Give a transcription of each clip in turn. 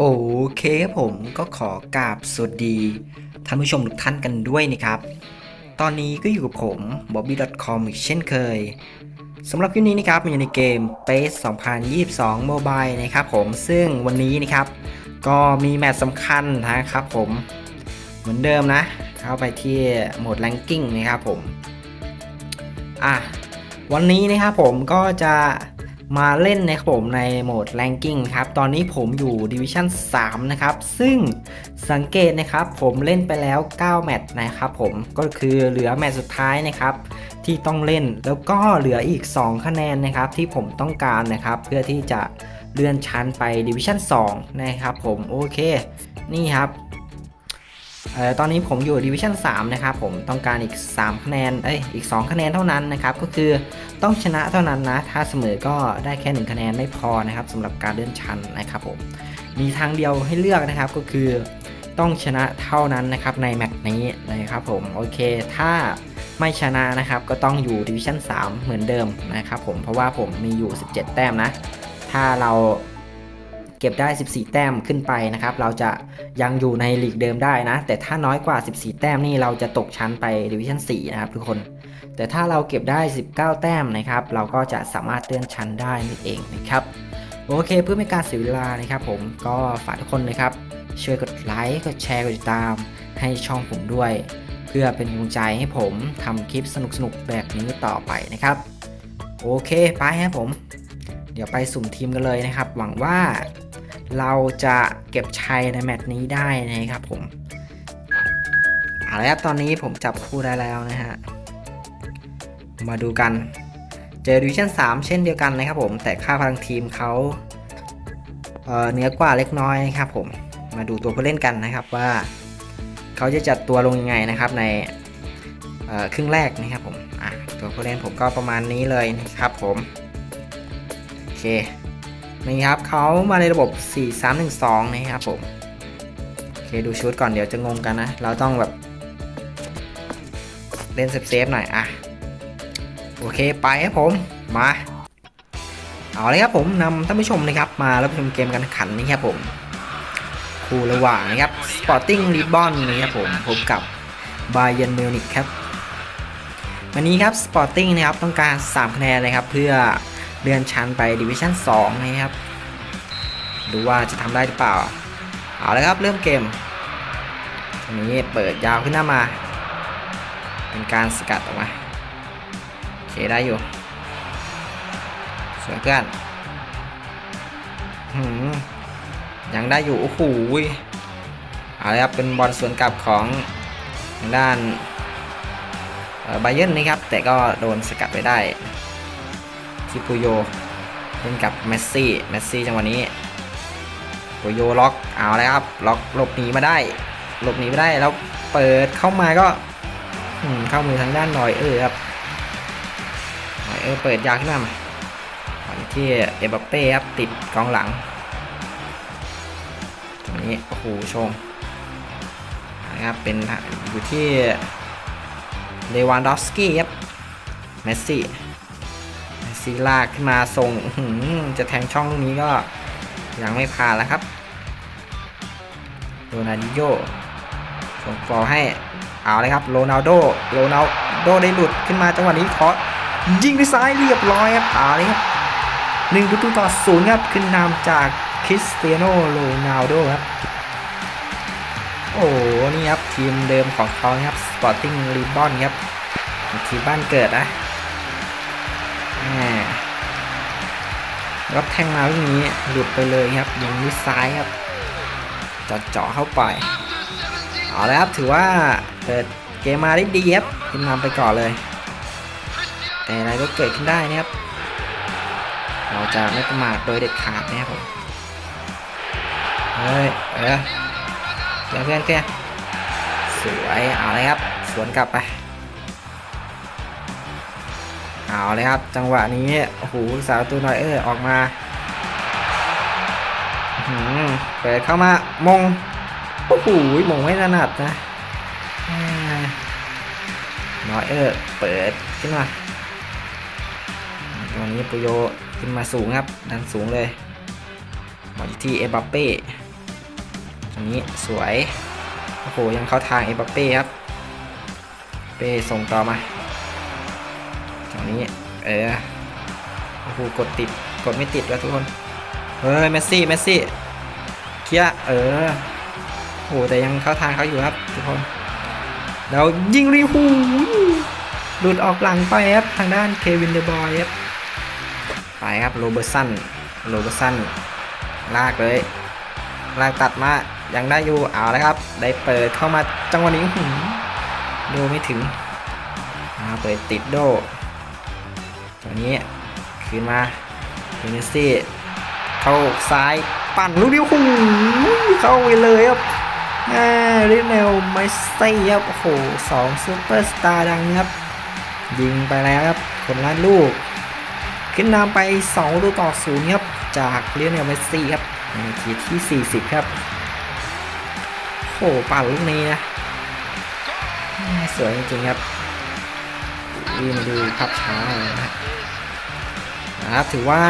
โอเคครับผมก็ขอกราบสวัสดีท่านผู้ชมทุกท่านกันด้วยนะครับ ตอนนี้ก็อยู่กับผม bobby.com อีกเช่นเคยสำหรับคลิปนี้นะครับมันอยู่ในเกม PES 2022 Mobile นะครับผมซึ่งวันนี้นะครับ ก็มีแมตช์สำคัญนะครับผมเหมือนเดิมนะ เข้าไปที่โหมด Ranking นะครับผมอะวันนี้นะครับผมก็จะ มาเล่นนะครับผมในโหมด Ranking ครับ ตอนนี้ผมอยู่ Division 3นะครับ ซึ่งสังเกตนะครับผมเล่นไปแล้ว 9 แมตช์นะครับผมก็คือเหลือแมตช์สุดท้ายนะครับ ที่ต้องเล่นแล้วก็เหลืออีก 2 คะแนนนะครับ ที่ผมต้องการนะครับ เพื่อที่จะเลื่อนชั้นไป Division 2นะครับผมโอเค นี่ครับ เออตอนนี้ผมอยู่ Division 3นะครับผมต้องการอีก 3 คะแนน เอ้ย อีก 2 คะแนนเท่านั้นนะครับ ก็คือต้องชนะเท่านั้นนะ ถ้าเสมอก็ได้แค่ 1 คะแนนไม่พอนะครับสำหรับการเลื่อนชั้นนะครับผม มีทางเดียวให้เลือกนะครับก็คือต้องชนะเท่านั้นนะครับในแมตช์นี้นะครับผม โอเค ถ้าไม่ชนะนะครับก็ต้องอยู่ Division 3เหมือนเดิมนะครับผม เพราะว่าผมมีอยู่ 17 แต้มนะ ถ้าเรา เก็บได้ 14 แต้มขึ้นไปนะครับ เราจะยังอยู่ในลีกเดิมได้นะ แต่ถ้าน้อยกว่า 14 แต้มนี่เราจะตกชั้นไป Division 4นะครับทุกคน แต่ถ้าเราเก็บได้ 19 แต้มนะครับ เราก็จะสามารถเลื่อนชั้นได้นั่นเองนะครับ โอเคเพื่อไม่การเสียเวลานะครับ ผมก็ฝากทุกคนนะครับช่วยกดไลค์กดแชร์กดติดตาม ให้ช่องผมด้วย เพื่อเป็นกำลังใจให้ผมทำคลิปสนุกๆแบบนี้ต่อไปนะครับ โอเคไปครับผม เดี๋ยวไปสุ่มทีมกันเลยนะครับ หวังว่า เราจะเก็บชัยในแมตช์นี้ได้นะครับผมเอาละครับตอนนี้ผมจับคู่ได้แล้วนะฮะ มาดูกัน เจอดิวิชั่น3เช่นเดียวกันนะครับผม แต่ค่าพลังทีมเขาเเหนือกว่าเล็กน้อยนะครับผม มาดูตัวผู้เล่นกันนะครับว่าเขาจะจัดตัวลงยังไงนะครับในครึ่งแรกนะครับผมตัวผู้เล่นผมก็ประมาณนี้เลยนะครับผม โอเค นี่ครับเขามาในระบบ 4 3 1 2 นะครับผม โอเคดูชุดก่อนเดี๋ยวจะงงกันนะ เราต้องแบบ เล่นเซฟๆหน่อยอะ โอเคไปครับผม มา เอาเลยครับผมนำท่านผู้ชมนะครับ มารับชมเกมการแข่งขันนี่ครับผม คู่ระหว่างนะครับ Sporting Lisbon นะครับผมพบกับ Bayern Munich ครับ วันนี้ครับ Sporting นะครับต้องการ 3 คะแนนเลยครับเพื่อ เลื่อนชั้นไป Division 2นะครับ ดูว่าจะทำได้หรือเปล่า เอาลยครับเริ่มเกมตรงนี้เปิดยาวขึ้นหน้ามา เป็นการสกัดออกมาโอเคได้อยู่ สวยเพื่อนยังได้อยู่ โอ้โหเอาลยครับเป็นบอลสวนกลับของทางด้านบาเยนนะครับ แต่ก็โดนสกัดไปได้ ที่ปูโยเล่นกับเมสซี่เมสซี่จังหวะนี้ปูโยล็อกเอาแล้วครับ ล็อกหลบหนีมาได้ หลบหนีไม่ได้แล้วเปิดเข้ามาก็เข้ามือทางด้านหน่อยเออครับหน่อยเออเปิดยาวขึ้นมาที่เอบัปเป้ครับติดกองหลังตรงนี้โอ้โหชมนะครับเป็นอยู่ที่เลวานดอฟสกี้ครับเมสซี่ ซีลากขึ้นมาส่งจะแทงช่องลูกนี้ก็ยังไม่ผ่านแล้วครับโรนัลดิโยส่งบอลให้เอาเลยครับโรนัลโดโรนัลโดได้หลุดขึ้นมาจังหวะนี้ขอยิงด้วยซ้ายเรียบร้อยครับเอาเลยครับหนึ่งประตูต่อศูนย์ครับขึ้นนำจากคริสเตียโนโรนัลโดครับโอ้นี่ครับทีมเดิมของเขาครับสปอร์ติ้งลิบอนครับทีมบ้านเกิดนะ รับแทงมาลูกนี้หลุดไปเลยครับยิงด้วยซ้ายครับจอดเจาะเข้าไปเอาแล้วครับถือว่าเปิดเกมมาได้ดีครับขึ้นนำไปก่อนเลย แต่อะไรก็เกิดขึ้นได้นะครับ เราจะไม่ประมาทโดยเด็ดขาดนะครับผมเฮ้ยเออเพื่อนเพื่อนสวยเอาเลยครับสวนกลับไป เอาเลยครับ จังหวะนี้โอ้โหสาวตัวน่อยเออออกมาเปิดเข้ามามงโอ้โหมงไม่ถนัดนะน้อยเออเปิดขึ้นมาตัวนี้ปุโยขึ้นมาสูงครับดันสูงเลยบอลที่เอบัปเป้อันนี้สวยโอ้โหยังเข้าทางเอบัปเป้ครับ เป้ส่งต่อมา ตรงนี้ เออโอ้โหกดติดกดไม่ติดแล้วทุกคนเฮ้ยเมสซี่เมสซี่เคียเออโอ้โหแต่ยังเข้าทางเขาอยู่ครับทุกคนแล้วยิงรีหูหลุดออกหลังไปครับทางด้านเควินเดบอยครับไปครับโรเบอร์สันโรเบอร์สันลากเลยลากตัดมายังได้อยู่เอาแล้วครับ ได้เปิดเข้ามาจังหวะนี้หืมโดไม่ถึงเปิดติดโด ตัวนี้คืนมาเเนสซี่เข้าซ้ายปั่นลูกเดียวหูเข้าไปเลยครับอ่าเรเนลไมสเซ่ครับโอ้โหสองซูเปอร์สตาร์ดังครับ ยิงไปแล้วครับคนละลูก ขึ้นนำไป2ลูกต่อศูนย์ครับ จากเลียนเนลเมสซี่ครับนาทีที่ 40 ครับโอ้โหป่าลูกนี้นะสวยจริงๆครับ วิ่มาดูภาพช้าเลยนะครับถือว่า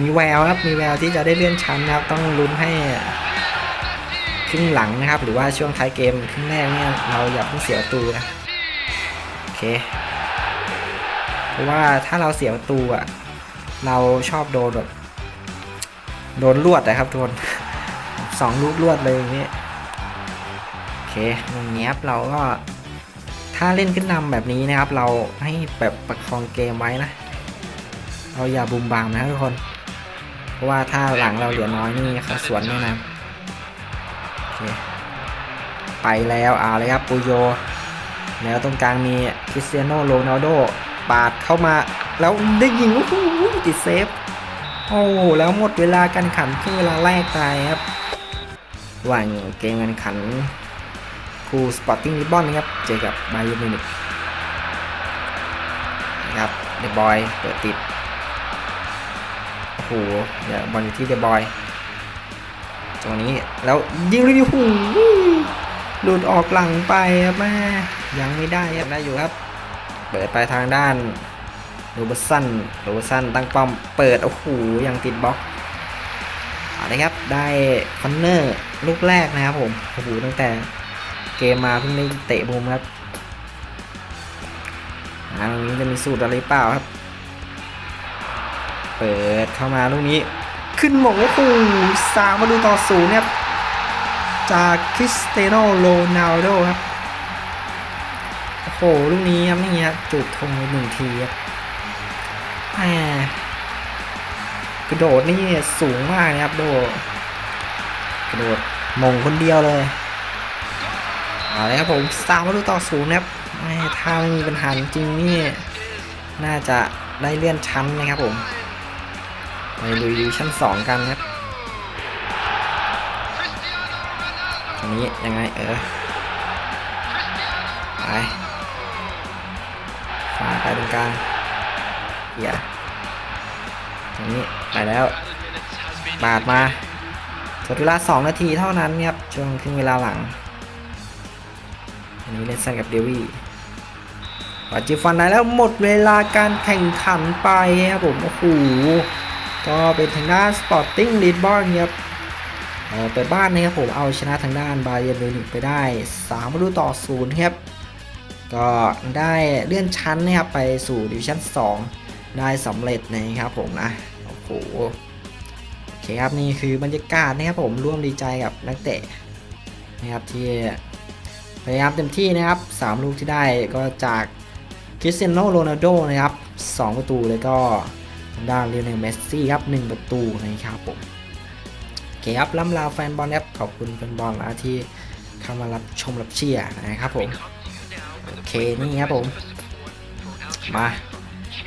มีแววครับมีแววที่จะได้เลื่อนชั้นนะครับ ต้องลุ้นให้ครึ่งหลังนะครับ หรือว่าช่วงท้ายเกมครึ่งแรกเนี่ยเราอย่าเพิ่งเสียประตูนะโอเค เพราะว่าถ้าเราเสียประตูอะเราชอบโดนแบบโดนลวดนะครับทุกคนสองลูกลวดเลยอย่างนี้โอเคอย่างเงี้ครับเราก็ ถ้าเล่นขึ้นนำแบบนี้นะครับ เราให้แบบประคองเกมไว้นะเราอย่าบุมบามนะทุกคน เพราะว่าถ้าหลังเราเหลือน้อยนี่เขาสวนแน่นอนโอเคไปแล้วเอาเลยครับปูโย แล้วตรงกลางมีคริสเตียโนโรนัลโดปาดเข้ามาแล้วได้ยิงโอ้โหติดเซฟโอ้แล้วหมดเวลาการขันครึ่งเวลาแรกตายครับหว่างเกมการขัน คูสปอร์ติ้งลิบอนนะครับ เจอกับไบเยอร์มิวนิกนะครับเดอะบอยเปิดติด โอ้โหเดี๋ยวบอลอยู่ที่เดอะบอยตรงนี้แล้วยิงเลยดิหูหลุดออกหลังไปครับแม่ยังไม่ได้ครับได้อยู่ครับ เปิดไปทางด้านโรเบสันโรเบสันตั้งป้อมเปิด โอ้โหยังติดบล็อกเอาละครับ ได้คอนเนอร์ลูกแรกนะครับผม โอ้โหตั้งแต่ เกมมาเพิ่งได้เตะมุมครับทางนี้จะมีสูตรอะไรเปล่าครับ เปิดเข้ามาลูกนี้ ขึ้นหมงโอ้โหสามมาดูต่อศูนย์ครับ จากคริสเตียโนโรนัลโดครับ โอ้โห ลูกนี้ครับนี่ครับจุดธงไปหนึ่งทีครับแหมกระโดดนี่สูงมากนะครับโดดกระโดดมงคนเดียวเลย เอาเลยครับผมสามประตูต่อศูนย์นะครับแหม่ถ้าไม่มีปัญหาจริงๆนี่น่าจะได้เลื่อนชั้นนะครับผมไปลุยดิชั่นสองกันครับอันนี้ยังไงเออไปฝาไปตรงกลางเหียตรงนี้ไปแล้ว บาดมาสดเวลา 2 นาทีเท่านั้นครับช่วงครึ่งเวลาหลังันนี้เล่นสันกับเดวี่บาจิฟันได้แล้วหมดเวลาการแข่งขันไปครับผม โอ้โห ก็เป็นทางด้านสปอร์ติ้งลีดบอลครับเออไปบ้านนะครับผมเอาชนะทางด้านบาเยอร์มิวนิกไปได้3ประตูต่อ0ครับ ก็ได้เลื่อนชั้นนะครับไปสู่ดิวิชั่น 2 ได้สำเร็จนะครับผมนะ โอ้โหโอเคครับนี่คือบรรยากาศนะครับผมร่วมดีใจกับนักเตะนะครับที่ พยายามเต็มที่นะครับ 3 ลูกที่ได้ก็จากคริสเตียโนโรนัลโดนะครับ 2 ประตูแล้วก็ทางด้านเลียนเนเมสซี่ครับ 1 ประตูนะครับผมโอเคครับล่ำลาแฟนบอลครับขอบคุณแฟนบอลนะที่เข้ามารับชมรับเชียร์นะครับผมโอเคนี่ครับผม มา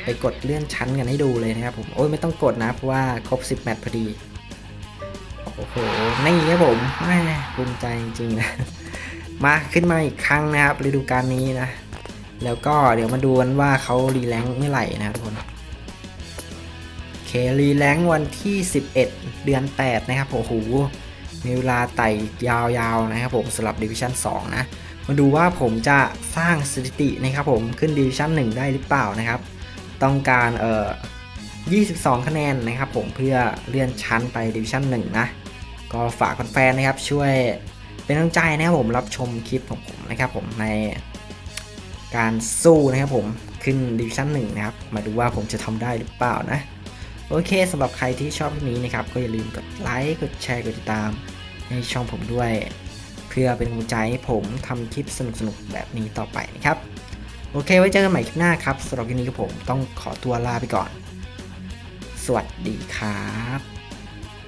ไปกดเลื่อนชั้นกันให้ดูเลยนะครับผมโอ้ยไม่ต้องกดนะเพราะว่าครบ 10 แมตช์พอดีโอ้โหนี่ครับผมแม่ภูมิใจจริงๆนะ มาขึ้นมาอีกครั้งนะครับฤดูกาลนี้นะ แล้วก็เดี๋ยวมาดูกันว่าเขารีแลงเมื่อไหร่นะครับทุกคนโอเครีแลงวันที่ 11 เดือน 8 นะครับโอ้โหมีเวลาไต่ยาวๆนะครับผมสำหรับดิวิชั่น2นะมาดูว่าผมจะสร้างสถิตินะครับผมขึ้นดิวิชั่น1ได้หรือเปล่านะครับ ต้องการเอ่อ22 คะแนนนะครับผมเพื่อเลื่อนชั้นไปดิวิชั่น1นะก็ฝากแฟนๆนะครับช่วย เป็นกำลังใจนะครับผมรับชมคลิปของผมนะครับผมในการสู้นะครับผมขึ้นดิวิชั่นหนึ่งนะครับ มาดูว่าผมจะทำได้หรือเปล่านะ โอเคสำหรับใครที่ชอบคลิปนี้นะครับ ก็อย่าลืมกดไลค์กดแชร์กดติดตามให้ช่องผมด้วย เพื่อเป็นกำลังใจให้ผมทำคลิปสนุกๆแบบนี้ต่อไปนะครับ โอเค ไว้เจอกันใหม่คลิปหน้าครับสำหรับคลิปนี้ก็ผมต้องขอตัวลาไปก่อน สวัสดีครับ